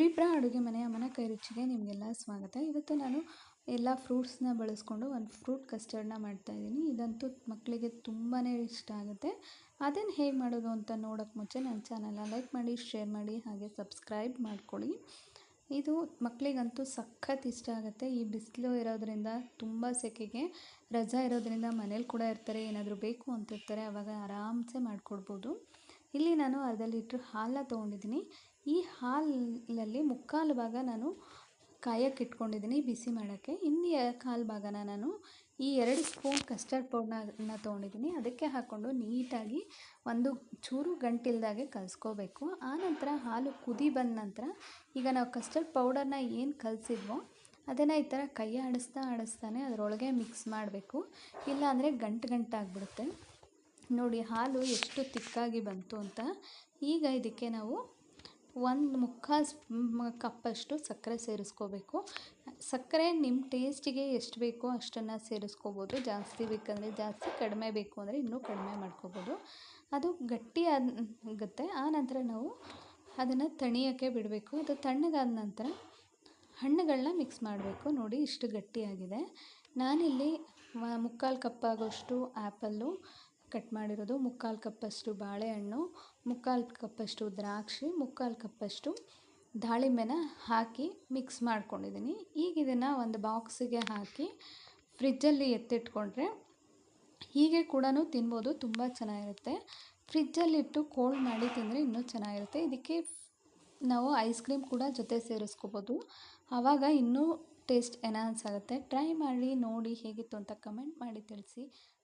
ಪ್ರೀಪ್ರಾ ಅಡುಗೆ ಮನೆಯ ಮನ ಕೈ ರುಚಿಗೆ ನಿಮಗೆಲ್ಲ ಸ್ವಾಗತ. ಇವತ್ತು ನಾನು ಎಲ್ಲ ಫ್ರೂಟ್ಸ್ನ ಬಳಸ್ಕೊಂಡು ಒಂದು ಫ್ರೂಟ್ ಕಸ್ಟರ್ಡ್ನ ಮಾಡ್ತಾಯಿದ್ದೀನಿ ಇದಂತೂ ಮಕ್ಕಳಿಗೆ ತುಂಬಾ ಇಷ್ಟ ಆಗುತ್ತೆ. ಅದನ್ನು ಹೇಗೆ ಮಾಡೋದು ಅಂತ ನೋಡೋಕ್ಕೆ ಮುಂಚೆ ನನ್ನ ಚಾನಲ್ನ ಲೈಕ್ ಮಾಡಿ ಶೇರ್ ಮಾಡಿ, ಹಾಗೆ ಸಬ್ಸ್ಕ್ರೈಬ್ ಮಾಡ್ಕೊಳ್ಳಿ. ಇದು ಮಕ್ಕಳಿಗಂತೂ ಸಖತ್ ಇಷ್ಟ ಆಗುತ್ತೆ. ಈ ಬಿಸಿಲು ಇರೋದರಿಂದ ತುಂಬ ಸೆಕೆಗೆ ರಜಾ ಇರೋದರಿಂದ ಮನೇಲಿ ಕೂಡ ಇರ್ತಾರೆ. ಏನಾದರೂ ಬೇಕು ಅಂತಿರ್ತಾರೆ. ಆವಾಗ ಆರಾಮ್ಸೆ ಮಾಡಿಕೊಡ್ಬೋದು. ಇಲ್ಲಿ ನಾನು ಅರ್ಧ ಲೀಟ್ರ್ ಹಾಲನ್ನ ತೊಗೊಂಡಿದ್ದೀನಿ. ಈ ಹಾಲಲ್ಲಿ ಮುಕ್ಕಾಲು ಭಾಗ ನಾನು ಕಾಯಕ್ಕೆ ಇಟ್ಕೊಂಡಿದ್ದೀನಿ ಬಿಸಿ ಮಾಡೋಕ್ಕೆ. ಇನ್ನು ಕಾಲು ಭಾಗನ ನಾನು ಈ ಎರಡು ಸ್ಪೂನ್ ಕಸ್ಟರ್ಡ್ ಪೌಡ್ರನ್ನ ತೊಗೊಂಡಿದ್ದೀನಿ. ಅದಕ್ಕೆ ಹಾಕ್ಕೊಂಡು ನೀಟಾಗಿ ಒಂದು ಚೂರು ಗಂಟಿಲ್ದಾಗೆ ಕಲಿಸ್ಕೋಬೇಕು. ಆನಂತರ ಹಾಲು ಕುದಿ ಬಂದ ನಂತರ ಈಗ ನಾವು ಕಸ್ಟರ್ಡ್ ಪೌಡರ್ನ ಏನು ಕಲಿಸಿದ್ವೋ ಅದನ್ನು ಈ ಥರ ಕೈ ಆಡಿಸ್ತಾ ಆಡಿಸ್ತಾನೆ ಅದರೊಳಗೆ ಮಿಕ್ಸ್ ಮಾಡಬೇಕು. ಇಲ್ಲಾಂದರೆ ಗಂಟು ಗಂಟಾಗ್ಬಿಡುತ್ತೆ. ನೋಡಿ ಹಾಲು ಎಷ್ಟು ತಿಕ್ಕಾಗಿ ಬಂತು ಅಂತ. ಈಗ ಇದಕ್ಕೆ ನಾವು ಒಂದು ಮುಕ್ಕಾಲು ಕಪ್ಪಷ್ಟು ಸಕ್ಕರೆ ಸೇರಿಸ್ಕೋಬೇಕು. ಸಕ್ಕರೆ ನಿಮ್ಮ ಟೇಸ್ಟಿಗೆ ಎಷ್ಟು ಬೇಕೋ ಅಷ್ಟನ್ನು ಸೇರಿಸ್ಕೋಬೋದು. ಜಾಸ್ತಿ ಬೇಕಂದರೆ ಜಾಸ್ತಿ, ಕಡಿಮೆ ಬೇಕು ಅಂದರೆ ಇನ್ನೂ ಕಡಿಮೆ ಮಾಡ್ಕೋಬೋದು. ಅದು ಗಟ್ಟಿ ಆಗುತ್ತೆ ಆ ನಂತರ ನಾವು ಅದನ್ನು ತಣಿಯೋಕ್ಕೆ ಬಿಡಬೇಕು. ಅದು ತಣ್ಣಗಾದ ನಂತರ ಹಣ್ಣುಗಳನ್ನ ಮಿಕ್ಸ್ ಮಾಡಬೇಕು. ನೋಡಿ ಇಷ್ಟು ಗಟ್ಟಿಯಾಗಿದೆ. ನಾನಿಲ್ಲಿ ಮುಕ್ಕಾಲು ಕಪ್ ಆಗೋಷ್ಟು ಆ್ಯಪಲ್ಲು ಕಟ್ ಮಾಡಿರೋದು ಮುಕ್ಕಾಲು ಕಪ್ಪಷ್ಟು ಬಾಳೆಹಣ್ಣು, ಮುಕ್ಕಾಲು ಕಪ್ಪಷ್ಟು ದ್ರಾಕ್ಷಿ, ಮುಕ್ಕಾಲು ಕಪ್ಪಷ್ಟು ದಾಳಿಂಬೆನ ಹಾಕಿ ಮಿಕ್ಸ್ ಮಾಡ್ಕೊಂಡಿದ್ದೀನಿ. ಈಗ ಇದನ್ನು ಒಂದು ಬಾಕ್ಸಿಗೆ ಹಾಕಿ ಫ್ರಿಜ್ಜಲ್ಲಿ ಎತ್ತಿಟ್ಕೊಂಡ್ರೆ ಹೀಗೆ ಕೂಡ ತಿನ್ಬೋದು, ತುಂಬ ಚೆನ್ನಾಗಿರುತ್ತೆ. ಫ್ರಿಜ್ಜಲ್ಲಿಟ್ಟು ಕೋಲ್ಡ್ ಮಾಡಿ ತಿಂದರೆ ಇನ್ನೂ ಚೆನ್ನಾಗಿರುತ್ತೆ. ಇದಕ್ಕೆ ನಾವು ಐಸ್ ಕ್ರೀಮ್ ಕೂಡ ಜೊತೆ ಸೇರಿಸ್ಕೋಬೋದು. ಆವಾಗ ಇನ್ನೂ ಟೇಸ್ಟ್ ಎನ್ಹಾನ್ಸ್ ಆಗುತ್ತೆ. ಟ್ರೈ ಮಾಡಿ ನೋಡಿ ಹೇಗಿತ್ತು ಅಂತ ಕಮೆಂಟ್ ಮಾಡಿ ತಿಳಿಸಿ.